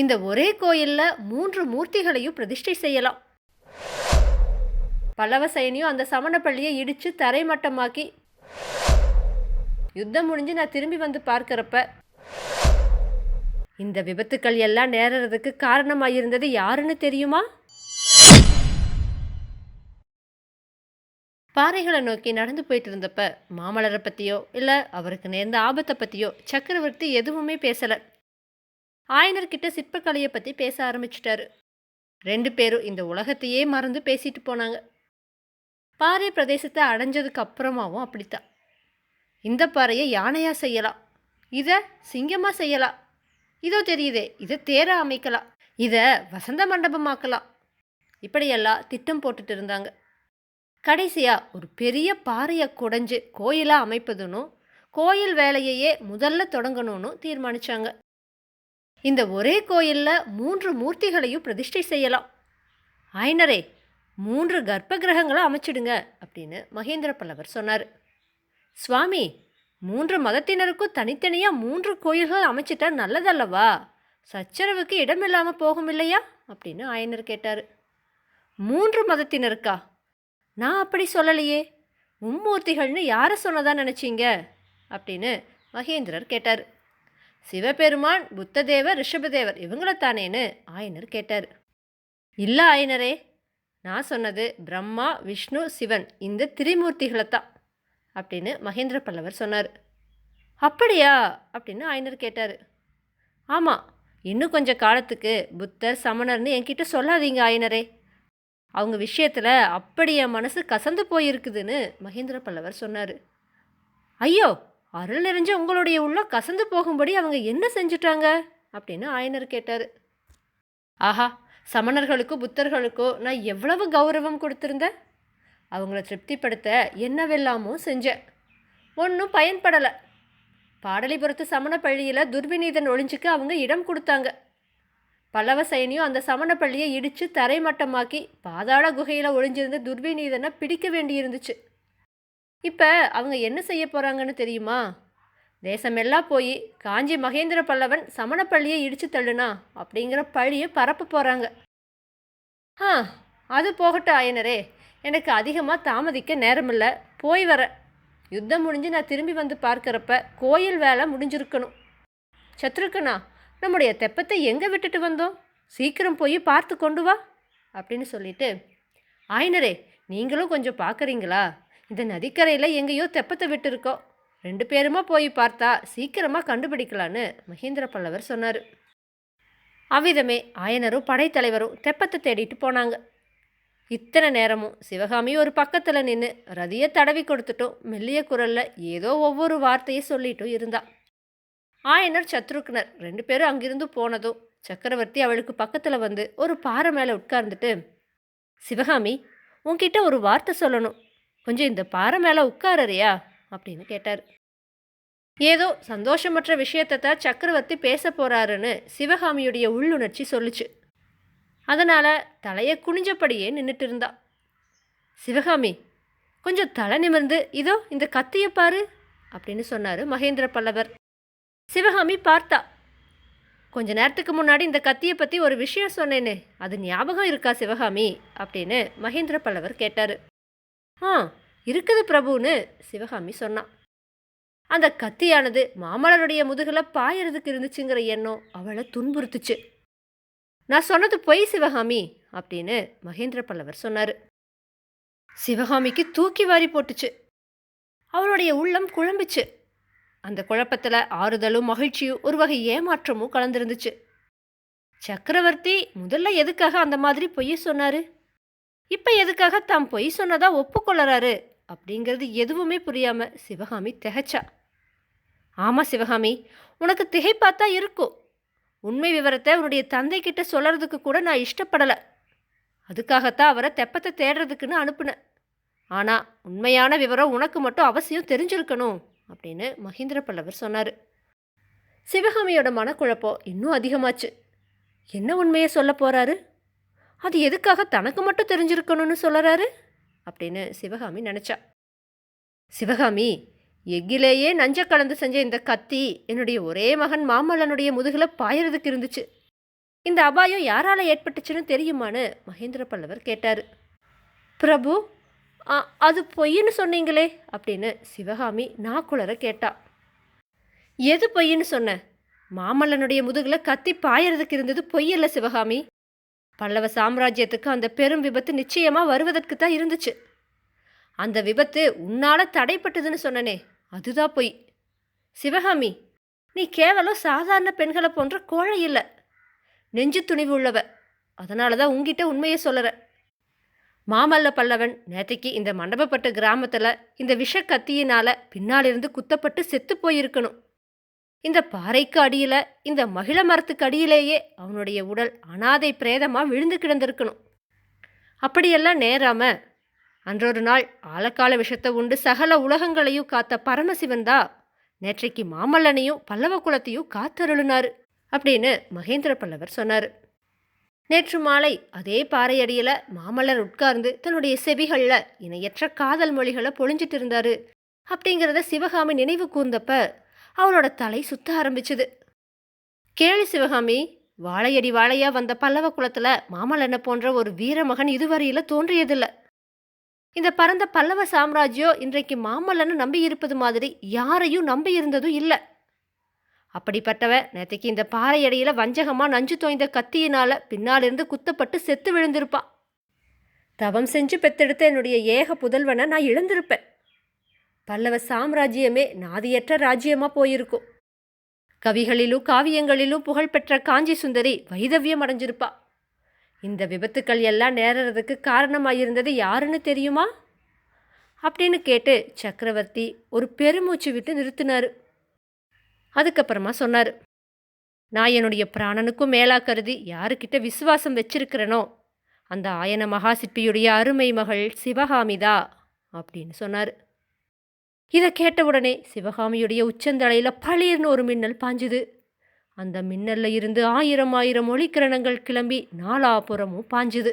இந்த ஒரே கோயிலில் மூன்று மூர்த்திகளையும் பிரதிஷ்டை செய்யலாம். பல்லவ சைனியும் அந்த சமணப்பள்ளியை இடித்து தரைமட்டமாக்கி யுத்தம் முடிஞ்சு நான் திரும்பி வந்து பார்க்குறப்ப இந்த விபத்துக்கள் எல்லாம் நேரறதுக்கு காரணமாயிருந்தது யாருன்னு தெரியுமா? பாறைகளை நோக்கி நடந்து போயிட்டு இருந்தப்ப மாமலரை பற்றியோ இல்லை அவருக்கு நேர்ந்த ஆபத்தை பற்றியோ சக்கரவர்த்தி எதுவுமே பேசலை. ஆயனர்கிட்ட சிற்பக்கலையை பற்றி பேச ஆரம்பிச்சிட்டாரு. ரெண்டு பேரும் இந்த உலகத்தையே மறந்து பேசிட்டு போனாங்க. பாறை பிரதேசத்தை அடைஞ்சதுக்கு அப்புறமாவும் அப்படித்தான். இந்த பாறையை யானையாக செய்யலாம். இதை சிங்கமாக செய்யலாம். இதோ தெரியுதே இதை தேர அமைக்கலாம். இதை வசந்த மண்டபமாக்கலாம். இப்படியெல்லாம் திட்டம் போட்டுட்டு இருந்தாங்க. கடைசியாக ஒரு பெரிய பாறையை குடைஞ்சு கோயிலாக அமைப்பதுன்னு கோயில் வேலையையே முதல்ல தொடங்கணும்னு தீர்மானிச்சாங்க. இந்த ஒரே கோயிலில் மூன்று மூர்த்திகளையும் பிரதிஷ்டை செய்யலாம். ஆயனரே மூன்று கர்ப்ப கிரகங்களை அமைச்சிடுங்க அப்படின்னு மகேந்திர பல்லவர் சொன்னார். சுவாமி மூன்று மதத்தினருக்கும் தனித்தனியாக மூன்று கோயில்கள் அமைச்சிட்டா நல்லதல்லவா? சச்சரவுக்கு இடமில்லாமல் போகும் இல்லையா? அப்படின்னு ஆயனர் கேட்டார். மூன்று மதத்தினருக்கா? நான் அப்படி சொல்லலையே. மும்மூர்த்திகள்னு யாரை சொன்னதா நினச்சிங்க? அப்படின்னு மகேந்திரர் கேட்டார். சிவபெருமான் புத்ததேவர் ரிஷபதேவர் இவங்களத்தானேன்னு ஆயனர் கேட்டார். இல்லை ஆயனரே நான் சொன்னது பிரம்மா விஷ்ணு சிவன் இந்த திரிமூர்த்திகளை தான் அப்படின்னு மகேந்திர பல்லவர் சொன்னார். அப்படியா? அப்படின்னு ஆயனர் கேட்டார். ஆமாம் இன்னும் கொஞ்சம் காலத்துக்கு புத்தர் சமணர்னு என்கிட்ட சொல்லாதீங்க ஆயனரே. அவங்க விஷயத்தில் அப்படி என் மனசு கசந்து போயிருக்குதுன்னு மகேந்திர பல்லவர் சொன்னார். ஐயோ அருள் நிறைஞ்ச உங்களுடைய உள்ள கசந்து போகும்படி அவங்க என்ன செஞ்சுட்டாங்க? அப்படின்னு ஆயனர் கேட்டார். ஆஹா சமணர்களுக்கோ புத்தர்களுக்கோ நான் எவ்வளவு கௌரவம் கொடுத்துருந்தேன் அவங்கள திருப்திப்படுத்த என்னவெல்லாமோ செஞ்சேன் ஒன்றும் பயன்படலை. பாடலிபுரத்து சமண பள்ளியில் துர்விநீதன் ஒளிஞ்சுக்கு அவங்க இடம் கொடுத்தாங்க. பல்லவ சைனியும் அந்த சமண பள்ளியை இடித்து தரைமட்டமாக்கி பாதாள குகையில் ஒளிஞ்சிருந்த துர்விநீதனை பிடிக்க வேண்டியிருந்துச்சு. இப்போ அவங்க என்ன செய்ய போகிறாங்கன்னு தெரியுமா? தேசமெல்லாம் போய் காஞ்சி மகேந்திர பல்லவன் சமணப்பள்ளியை இடித்து தள்ளுனா அப்படிங்கிற பழியை பரப்ப போகிறாங்க ஆ அது போகட்டும் ஆயனரே. எனக்கு அதிகமாக தாமதிக்க நேரமில்லை. போய் வர. யுத்தம் முடிஞ்சு நான் திரும்பி வந்து பார்க்குறப்ப கோயில் வேலை முடிஞ்சிருக்கணும். சத்ருக்கனா நம்முடைய தெப்பத்தை எங்கே விட்டுட்டு வந்தோம்? சீக்கிரம் போய் பார்த்து கொண்டு வா அப்படின்னு சொல்லிட்டு ஆயனரே நீங்களும் கொஞ்சம் பார்க்குறீங்களா? இந்த நதிக்கரையில் எங்கேயோ தெப்பத்தை விட்டுருக்கோம். ரெண்டு பேருமா போய் பார்த்தா சீக்கிரமாக கண்டுபிடிக்கலான்னு மகேந்திர பல்லவர் சொன்னார். அவ்விதமே ஆயனரும் படைத்தலைவரும் தெப்பத்தை தேடிட்டு போனாங்க. இத்தனை நேரமும் சிவகாமி ஒரு பக்கத்தில் நின்று ரதியை தடவி கொடுத்துட்டும் மெல்லிய குரலில் ஏதோ ஒவ்வொரு வார்த்தையை சொல்லிட்டும் இருந்தா. ஆயனர் சத்ருக்னர் ரெண்டு பேரும் அங்கிருந்து போனதும் சக்கரவர்த்தி அவளுக்கு பக்கத்தில் வந்து ஒரு பாறை மேலே உட்கார்ந்துட்டு சிவகாமி உன்கிட்ட ஒரு வார்த்தை சொல்லணும். கொஞ்சம் இந்த பாறை மேலே உட்காரறியா? அப்படின்னு கேட்டார். ஏதோ சந்தோஷமற்ற விஷயத்தை தான் சக்கரவர்த்தி பேச போகிறாருன்னு சிவகாமியுடைய உள்ளுணர்ச்சி சொல்லுச்சு. அதனால் தலையை குனிஞ்சபடியே நின்றுட்டு இருந்தா. சிவகாமி கொஞ்சம் தலை நிமிர்ந்து இதோ இந்த கத்தியை பாரு அப்படின்னு சொன்னார் மகேந்திர பல்லவர். சிவகாமி பார்த்தா கொஞ்ச நேரத்துக்கு முன்னாடி இந்த கத்தியை பற்றி ஒரு விஷயம் சொன்னேனே அது ஞாபகம் இருக்கா சிவகாமி? அப்படின்னு மகேந்திர பல்லவர் கேட்டார். ஆ இருக்குது பிரபுன்னு சிவகாமி சொன்னான் அந்த கத்தியானது மாமலருடைய முதுகில் பாயறதுக்கு இருந்துச்சுங்கிற எண்ணம் அவளை துன்புறுத்துச்சு. நான் சொன்னது பொய் சிவகாமி அப்படின்னு மகேந்திர பல்லவர் சொன்னார். சிவகாமிக்கு தூக்கி வாரி போட்டுச்சு. அவளுடைய உள்ளம் குழம்பிச்சு. அந்த குழப்பத்தில் ஆறுதலும் மகிழ்ச்சியும் ஒரு வகை ஏமாற்றமும் கலந்துருந்துச்சு. சக்கரவர்த்தி முதல்ல எதுக்காக அந்த மாதிரி பொய் சொன்னார்? இப்போ எதுக்காக தாம் பொய் சொன்னதா ஒப்புக்கொள்ளறாரு? அப்படிங்கிறது எதுவுமே புரியாம சிவகாமி திகைச்சா. ஆமாம் சிவகாமி உனக்கு திகைப்பாத்தா இருக்கும். உண்மை விவரத்தை உன்னுடைய தந்தை கிட்ட சொல்கிறதுக்கு கூட நான் இஷ்டப்படலை. அதுக்காகத்தான் அவரை தெப்பத்தை தேடுறதுக்குன்னு அனுப்புனேன். ஆனால் உண்மையான விவரம் உனக்கு மட்டும் அவசியம் தெரிஞ்சிருக்கணும் அப்படின்னு மகேந்திர பல்லவர் சொன்னார். சிவகாமியோட மனக்குழப்பம் இன்னும் அதிகமாச்சு. என்ன உண்மையை சொல்ல போகிறாரு அது எதுக்காக தனக்கு மட்டும் தெரிஞ்சிருக்கணும்னு சொல்கிறாரு அப்படின்னு சிவகாமி நினச்சா. சிவகாமி எக்கிலேயே நஞ்ச கலந்து செஞ்ச இந்த கத்தி என்னுடைய ஒரே மகன் மாமல்லனுடைய முதுகில் பாயறதுக்கு இருந்துச்சு. இந்த அபாயம் யாரால் ஏற்பட்டுச்சுன்னு தெரியுமான்னு மகேந்திர பல்லவர் கேட்டார். பிரபு அது பொய்ன்னு சொன்னீங்களே? அப்படின்னு சிவகாமி நாக்குளர கேட்டா. எது பொய்ன்னு சொன்ன? மாமல்லனுடைய முதுகில் கத்தி பாயறதுக்கு இருந்தது பொய்யல்ல சிவகாமி. பல்லவ சாம்ராஜ்யத்துக்கு அந்த பெரும் விபத்து நிச்சயமாக வருவதற்கு தான் இருந்துச்சு. அந்த விபத்து உன்னால் தடைப்பட்டதுன்னு சொன்னனே அதுதான் பொய். சிவகாமி நீ கேவலம் சாதாரண பெண்களை போன்ற கோழை இல்லை. நெஞ்சு துணிவு உள்ளவ. அதனால தான் உங்ககிட்ட உண்மையை சொல்லற. மாமல்ல பல்லவன் நேத்தைக்கு இந்த மண்டபப்பட்ட கிராமத்தில் இந்த விஷ கத்தியினால் பின்னாலிருந்து குத்தப்பட்டு செத்து போயிருக்கணும். இந்த பாறைக்கு அடியில் இந்த மகிழ மரத்துக்கு அடியிலேயே அவனுடைய உடல் அனாதை பிரேதமாக விழுந்து கிடந்திருக்கணும். அப்படியெல்லாம் நேராம அன்றொரு நாள் ஆழக்கால விஷத்தை உண்டு சகல உலகங்களையும் காத்த பரமசிவன் தான் நேற்றைக்கு மாமல்லனையும் பல்லவ குலத்தையும் காத்தருளினாரு அப்படின்னு மகேந்திர பல்லவர் சொன்னார். நேற்று மாலை அதே பாறையடியில் மாமல்லர் உட்கார்ந்து தன்னுடைய செவிகளில் இணையற்ற காதல் மொழிகளை பொழிஞ்சிட்டு இருந்தாரு. அப்படிங்கிறத சிவகாமி நினைவு கூர்ந்தப்ப அவளோட தலை சுத்த ஆரம்பிச்சது. கேளு சிவகாமி வாழையடி வாழையா வந்த பல்லவ குலத்துல மாமல்லனை போன்ற ஒரு வீரமகன் இதுவரையில தோன்றியதில்லை. இந்த பரந்த பல்லவ சாம்ராஜ்யம் இன்றைக்கு மாமல்லனை நம்பி இருப்பது மாதிரி யாரையும் நம்பி இருந்ததும் இல்லை. அப்படிப்பட்டவ நேற்றுக்கு இந்த பாறை அடியில வஞ்சகமா நஞ்சு தோய்ந்த கத்தியினால பின்னாலிருந்து குத்தப்பட்டு செத்து விழுந்திருப்பான் தவம் செஞ்சு பெத்தெடுத்த என்னுடைய ஏக புதல்வனை நான் இழந்திருப்பேன். பல்லவ சாம்ராஜ்யமே நாதியற்ற ராஜ்யமாக போயிருக்கும். கவிகளிலும் காவியங்களிலும் புகழ்பெற்ற காஞ்சி சுந்தரி வைதவியம் அடைஞ்சிருப்பா. இந்த விபத்துக்கள் எல்லாம் நேரறதுக்கு காரணமாயிருந்தது யாருன்னு தெரியுமா? அப்படின்னு கேட்டு சக்கரவர்த்தி ஒரு பெருமூச்சு விட்டு நிறுத்தினார். அதுக்கப்புறமா சொன்னார் நான் என்னுடைய பிராணனுக்கும் மேலா கருதி யாருக்கிட்ட விசுவாசம் வச்சிருக்கிறேனோ அந்த ஆயன மகா சிற்பியுடைய அருமை மகள் சிவகாமிதா அப்படின்னு சொன்னார். இதை கேட்டவுடனே சிவகாமியுடைய உச்சந்தலையில் பளீர்னு ஒரு மின்னல் பாஞ்சுது. அந்த மின்னல்ல இருந்து ஆயிரம் ஆயிரம் ஒளிக்கிரணங்கள் கிளம்பி நாலாபுறமும் பாஞ்சுது.